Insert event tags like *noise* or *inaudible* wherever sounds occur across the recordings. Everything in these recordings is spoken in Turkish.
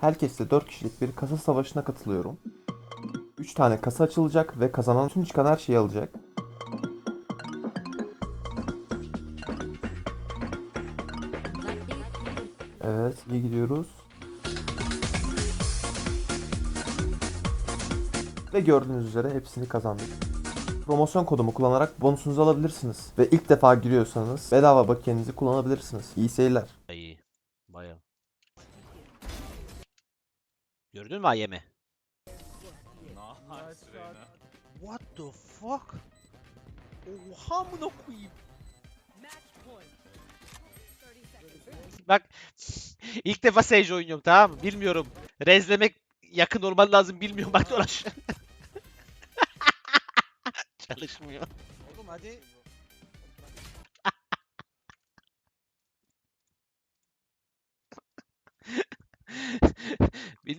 Herkesle 4 kişilik bir kasa savaşına katılıyorum. 3 tane kasa açılacak ve kazanan tüm çıkan her şeyi alacak. Evet, iyi gidiyoruz. Ve gördüğünüz üzere hepsini kazandık. Promosyon kodumu kullanarak bonusunuzu alabilirsiniz. Ve ilk defa giriyorsanız bedava bakiyenizi kullanabilirsiniz. İyi seyirler. İyi. Baya. Gördün mü Ayem'i? What the fuck? Oha amına koyayım. Bak ilk defa Sage oynuyorum tamam mı? Bilmiyorum. Rezlemek yakın olman lazım bilmiyorum bak dolaş. Çalışmıyor. Oğlum hadi.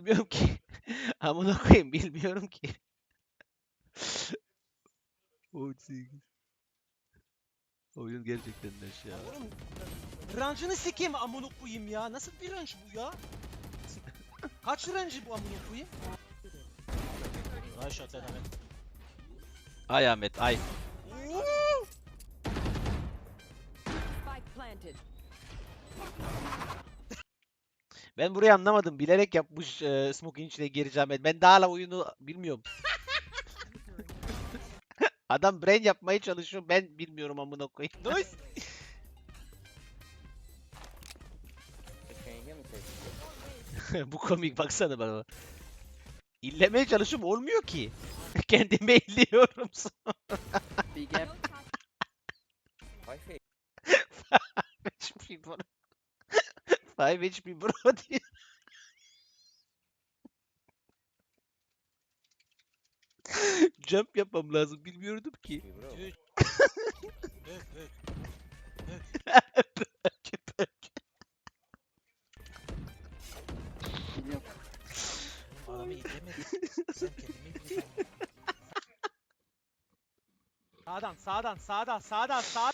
Bilmiyorum ki. *laughs* Amına koyayım bilmiyorum ki. *laughs* 18. Oyun gerçekten leş ya. Oğlum range'ını sikeyim amına koyayım ya. Nasıl bir range bu ya? *laughs* Kaç range bu amına koyayım? Ay shot Ahmet. Ay Ahmet ay. Spike planted. Ben burayı anlamadım. Bilerek yapmış e, Smoke'in içine gireceğim. Ben daha hala oyunu bilmiyorum. *laughs* Adam brain yapmaya çalışıyor. Ben bilmiyorum amına koyayım. *laughs* Nice. *laughs* Bu komik baksana bana. İllemeye çalışıyorum olmuyor ki. Kendime illiyorum sonra. Big gap. Wi-Fi. 5 HP bro. 5 HP bro *laughs* diyor. Jump yapmam lazım bilmiyordum ki. Adamı *laughs* izlemedin. *laughs* Sen kendini izledin. Sağdan sağdan sağdan sağdan sağ.